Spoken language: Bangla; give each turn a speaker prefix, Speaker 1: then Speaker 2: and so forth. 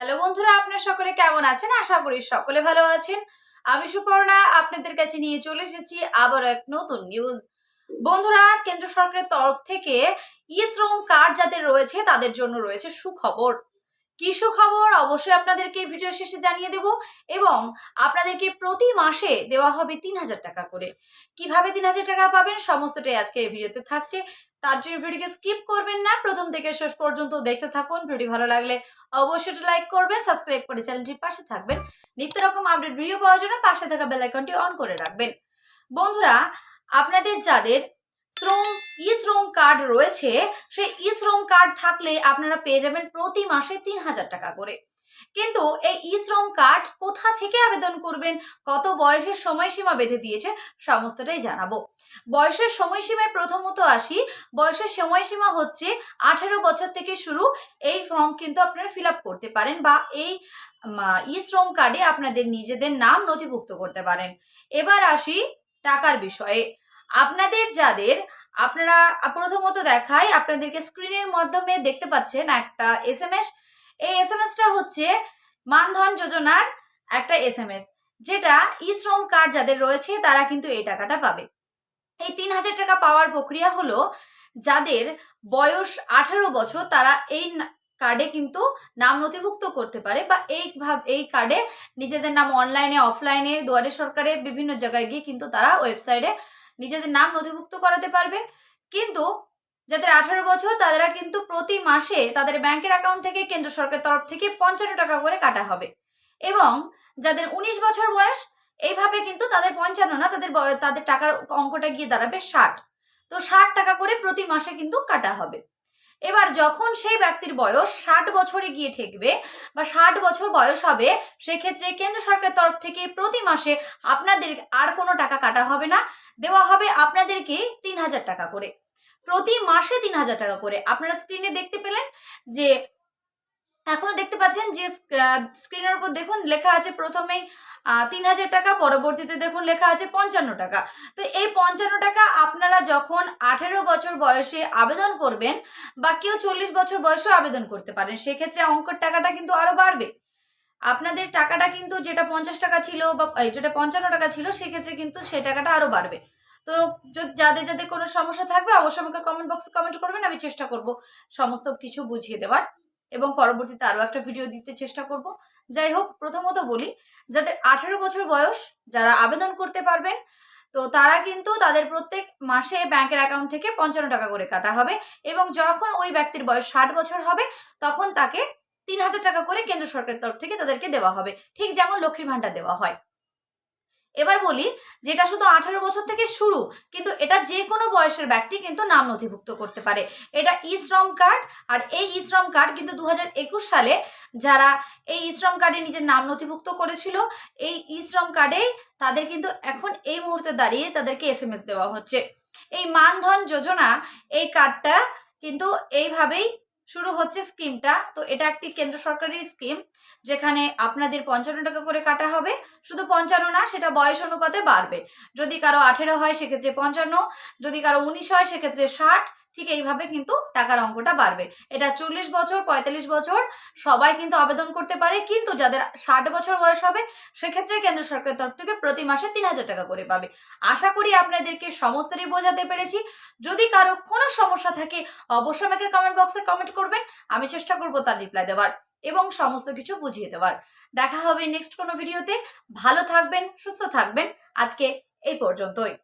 Speaker 1: হ্যালো বন্ধুরা, আপনারা সকলে কেমন আছেন? আশা করি সকলে ভালো আছেন। আমি সুপর্ণা, আপনাদের কাছে নিয়ে চলে এসেছি আবারও এক নতুন নিউজ বন্ধুরা, কেন্দ্র সরকারের তরফ থেকে ই শ্রম কার্ড যাদের রয়েছে, তাদের জন্য রয়েছে সুখবর। কি সুখবর? অবশ্যই আপনাদেরকে ভিডিও শেষে জানিয়ে দেব এবং আপনাদেরকে প্রতি মাসে দেওয়া হবে তিন হাজার টাকা করে। কীভাবে তিন হাজার টাকা পাবেন? সমস্তটাই আজকে এই ভিডিওতে থাকছে। তার জন্য ভিডিওকে স্কিপ করবেন না। প্রথম থেকে শেষ পর্যন্ত দেখতে থাকুন। ভিডিও ভালো লাগলে অবশ্যই লাইক করবে সাবস্ক্রাইব করে চ্যানেলটির পাশে থাকবেন। নিত্য রকম আপডেট ভিডিও পাওয়ার জন্য পাশে থাকা বেল আইকনটি অন করে রাখবেন। বন্ধুরা, আপনাদের যাদের শ্রম ই শ্রম কার্ড রয়েছে, সেই ই শ্রম কার্ড থাকলে আপনারা পেয়ে যাবেন প্রতি মাসে তিন হাজার টাকা করে। কিন্তু এই ই শ্রম কার্ড কোথা থেকে আবেদন করবেন, কত বয়সের সময়সীমা বেঁধে দিয়েছে, সমস্তটাই জানাব। বয়সের সময়সীমায় প্রথমত আসি। বয়সের সময়সীমা হচ্ছে আঠেরো বছর থেকে শুরু। এই ফর্ম কিন্তু আপনারা ফিল করতে পারেন বা এই ই শ্রম কার্ডে আপনাদের নিজেদের নাম নথিভুক্ত করতে পারেন। এবার আসি টাকার বিষয়ে। আপনাদের যাদের, আপনারা প্রথমত দেখাই, আপনাদেরকে স্ক্রিনের মাধ্যমে দেখতে পাচ্ছেন একটা এস এম এস এই এস এম এসটা হচ্ছে মানধন যোজনার একটা এস এম এস যেটা ই শ্রম কার্ড যাদের রয়েছে, তারা কিন্তু এই টাকাটা পাবে। এই তিন হাজার টাকা পাওয়ার প্রক্রিয়া হলো যাদের বয়স আঠারো বছর তারা এই কার্ডে কিন্তু নাম নথিভুক্ত করতে পারে বা এই ভাব, এই কার্ডে নিজেদের নাম অনলাইনে অফলাইনে দুয়ারে সরকারে বিভিন্ন জায়গায় গিয়ে কিন্তু তারা ওয়েবসাইটে নিজেদের নাম নথিভুক্ত করাতে পারবে। কিন্তু যাদের আঠারো বছর তারা কিন্তু প্রতি মাসে তাদের ব্যাংকের অ্যাকাউন্ট থেকে কেন্দ্র সরকারের তরফ থেকে পঞ্চান্ন টাকা করে কাটা হবে। এবং যাদের উনিশ বছর বয়স এইভাবে কিন্তু তাদের পঞ্চান্ন না, তাদের তাদের টাকার অঙ্কটা গিয়ে দাঁড়াবে ষাট। তো ষাট টাকা করে প্রতি মাসে কিন্তু কাটা হবে। এবার যখন সেই ব্যক্তির বয়স ষাট বছরে গিয়ে ঠেকবে বা ষাট বছর বয়স হবে, সেক্ষেত্রে কেন্দ্র সরকারের তরফ থেকে প্রতি মাসে আপনাদের আর কোনো টাকা কাটা হবে না। দেওয়া হবে আপনাদেরকে তিন হাজার টাকা করে। প্রতি মাসে তিন হাজার টাকা করে। আপনারা স্ক্রিনে দেখতে পেলেন যে এখনও দেখতে পাচ্ছেন যে স্ক্রিনের উপর দেখুন লেখা আছে প্রথমেই তিন হাজার টাকা, পরবর্তীতে দেখুন লেখা আছে পঞ্চান্ন টাকা। তো এই পঞ্চান্ন টাকা আপনারা যখন আঠেরো বছর বয়সে আবেদন করবেন বা কেউ চল্লিশ বছর বয়সেও আবেদন করতে পারেন, সেক্ষেত্রে অঙ্কের টাকাটা কিন্তু আরও বাড়বে। আপনাদের টাকাটা কিন্তু যেটা পঞ্চাশ টাকা ছিল বা যেটা পঞ্চান্ন টাকা ছিল, সেক্ষেত্রে কিন্তু সেই টাকাটা আরও বাড়বে। তো যাদের যাদের কোনো সমস্যা থাকবে, অবশ্যই আমাকে কমেন্ট বক্সে কমেন্ট করবেন, আমি চেষ্টা করব সমস্ত কিছু বুঝিয়ে দেওয়ার। এবং পরবর্তীতে আরও একটা ভিডিও দিতে চেষ্টা করব। যাই হোক, প্রথমত বলি, যাদের আঠেরো বছর বয়স, যারা আবেদন করতে পারবেন, তো তারা কিন্তু তাদের প্রত্যেক মাসে ব্যাংকের অ্যাকাউন্ট থেকে পঞ্চান্ন টাকা করে কাটা হবে এবং যখন ওই ব্যক্তির বয়স ষাট বছর হবে, তখন তাকে তিন হাজার টাকা করে কেন্দ্র সরকারের তরফ থেকে তাদেরকে দেওয়া হবে। ঠিক যেমন লক্ষ্মীর ভাণ্ডার দেওয়া হয়। এবার বলি যেটা শুধু আঠারো বছর থেকে শুরু, কিন্তু এটা যে কোনো বয়সের ব্যক্তি কিন্তু নাম নথিভুক্ত করতে পারে। এটা ই শ্রম কার্ড, আর এই ই শ্রম কার্ড কিন্তু দু হাজার একুশ সালে যারা এই ই শ্রম কার্ডে নিজের নাম নথিভুক্ত করেছিল, এই ই শ্রম কার্ডে তাদের কিন্তু এখন এই মুহূর্তে দাঁড়িয়ে তাদেরকে এস দেওয়া হচ্ছে। এই মানধন যোজনা এই কার্ডটা কিন্তু এইভাবেই শুরু হচ্ছে স্কিমটা। তো এটা একটি কেন্দ্র সরকারের স্কিম, যেখানে আপনাদের পঞ্চান্ন টাকা করে কাটা হবে। শুধু পঞ্চান্ন না, সেটা বয়স অনুপাতে বাড়বে। যদি কারও আঠেরো হয়, সেক্ষেত্রে পঞ্চান্ন। যদি কারও উনিশ হয়, সেক্ষেত্রে ষাট। ঠিক এইভাবে কিন্তু টাকার অঙ্কটা বাড়বে। এটা চল্লিশ বছর, পঁয়তাল্লিশ বছর সবাই কিন্তু আবেদন করতে পারে, কিন্তু যাদের ষাট বছর বয়স হবে, সেক্ষেত্রে কেন্দ্র সরকারের তরফ থেকে প্রতি মাসে তিন হাজার টাকা করে পাবে। আশা করি আপনাদেরকে সমস্তই বোঝাতে পেরেছি। যদি কারও কোনো সমস্যা থাকে, অবশ্যই আমাকে কমেন্ট বক্সে কমেন্ট করবেন। আমি চেষ্টা করব তার রিপ্লাই দেওয়ার এবং সমস্ত কিছু বুঝিয়ে দেওয়ার। দেখা হবে নেক্সট কোনো ভিডিওতে ভালো থাকবেন, সুস্থ থাকবেন। আজকে এই পর্যন্তই।